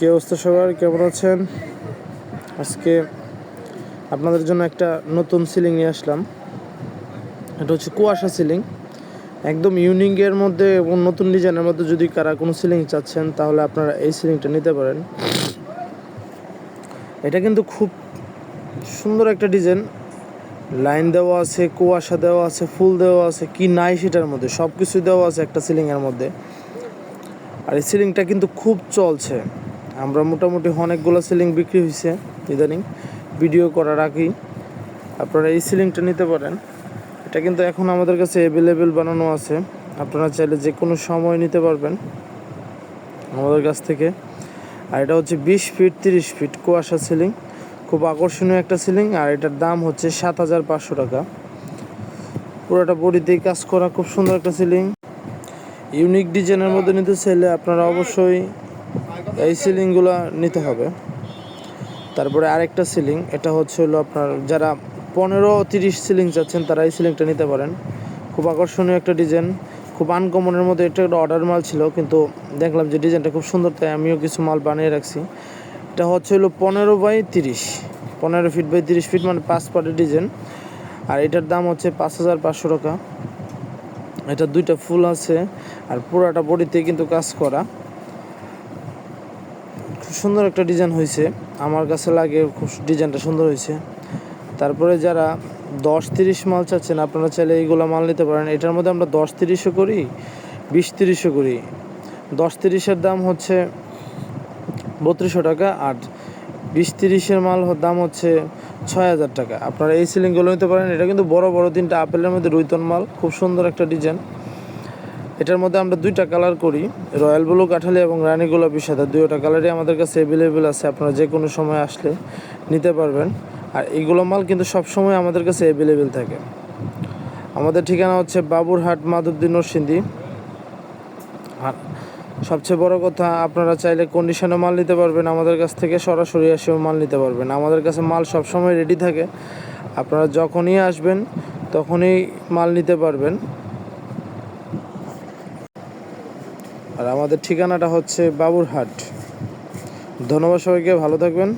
কি অবস্থা সবার? কেমন আছেন? আজকে আপনাদের জন্য একটা নতুন সিলিং নিয়ে আসলাম। এটা হচ্ছে কুয়াশা সিলিং একদম ইউনিকের মধ্যে এবং নতুন ডিজাইনের মধ্যে যদি কারা কোনো সিলিং চাচ্ছেন, তাহলে আপনারা এই সিলিংটা নিতে পারেন। এটা কিন্তু খুব সুন্দর একটা ডিজাইন লাইন দেওয়া আছে, কুয়াশা দেওয়া আছে, ফুল দেওয়া আছে, কি নাই সেটার মধ্যে সব কিছু দেওয়া আছে একটা সিলিংয়ের মধ্যে। আর এই সিলিংটা কিন্তু খুব চলছে। আমরা মোটামুটি অনেকগুলো সিলিং বিক্রি হয়েছে ইদানিং। ভিডিও করার আগেই। আপনারা এই সিলিংটা নিতে পারেন। এটা কিন্তু এখন আমাদের কাছে অ্যাভেলেবেল বানানো আছে। আপনারা চাইলে যে কোনো সময় নিতে পারবেন আমাদের কাছ থেকে। আর এটা হচ্ছে বিশ ফিট, তিরিশ ফিট কুয়াশা সিলিং। খুব আকর্ষণীয় একটা সিলিং। আর এটার দাম হচ্ছে সাত হাজার পাঁচশো টাকা। পুরোটা বডিতেই কাজ করা খুব সুন্দর একটা সিলিং। ইউনিক ডিজাইনের মধ্যে নিতে চাইলে আপনারা অবশ্যই এই সিলিংগুলো নিতে হবে। তারপরে আরেকটা সিলিং, এটা হচ্ছে হলো আপনার যারা পনেরো তিরিশ সিলিং চাচ্ছেন, তারা এই সিলিংটা নিতে পারেন। খুব আকর্ষণীয় একটা ডিজাইন, খুব আনকমনের মধ্যে এটা একটা অর্ডার মাল ছিল, কিন্তু দেখলাম যে ডিজাইনটা খুব সুন্দর, তাই আমিও কিছু মাল বানিয়ে রাখছি। এটা হচ্ছে হলো পনেরো বাই তিরিশ, পনেরো ফিট বাই তিরিশ ফিট মানে পাঁচ পাটের ডিজাইন। আর এটার দাম হচ্ছে পাঁচ হাজার পাঁচশো টাকা। এটা দুইটা ফুল আছে, আর পুরাটা বডিতে কিন্তু কাজ করা। খুব সুন্দর একটা ডিজাইন হয়েছে। আমার কাছে লাগে খুব ডিজাইনটা সুন্দর হয়েছে। তারপরে যারা দশ তিরিশ মাল চাচ্ছেন, আপনারা চাইলে এইগুলো মাল নিতে পারেন। এটার মধ্যে আমরা দশ তিরিশও করি, বিশ তিরিশও করি। দশ তিরিশের দাম হচ্ছে বত্রিশশো টাকা আর বিশ তিরিশের মাল দাম হচ্ছে ছয় হাজার টাকা। আপনারা এই সিলিংগুলো নিতে পারেন। এটা কিন্তু বড় বড় তিনটা আপেলের মধ্যে রুইতন মাল, খুব সুন্দর একটা ডিজাইন এটার মধ্যে আমরা দুইটা কালার করি, রয়্যাল ব্লু কাঠালি এবং রানী গোলাপি সাদা। দুইটা কালারই আমাদের কাছে অ্যাভেলেবেল আছে, আপনারা যে কোনো সময় আসলে নিতে পারবেন। আর এইগুলো মাল কিন্তু সব সময় আমাদের কাছে অ্যাভেলেবেল থাকে। আমাদের ঠিকানা হচ্ছে বাবুরহাট, মাধবদী, নরসিংদী। আর সবচেয়ে বড় কথা, আপনারা চাইলে কন্ডিশনে মাল নিতে পারবেন, আমাদের কাছ থেকে সরাসরি এসেও মাল নিতে পারবেন। আমাদের কাছে মাল সবসময় রেডি থাকে। আপনারা যখনই আসবেন, তখনই মাল নিতে পারবেন। আর আমাদের ঠিকানাটা হচ্ছে বাবুরহাট। ধন্যবাদ সবাইকে ভালো থাকবেন।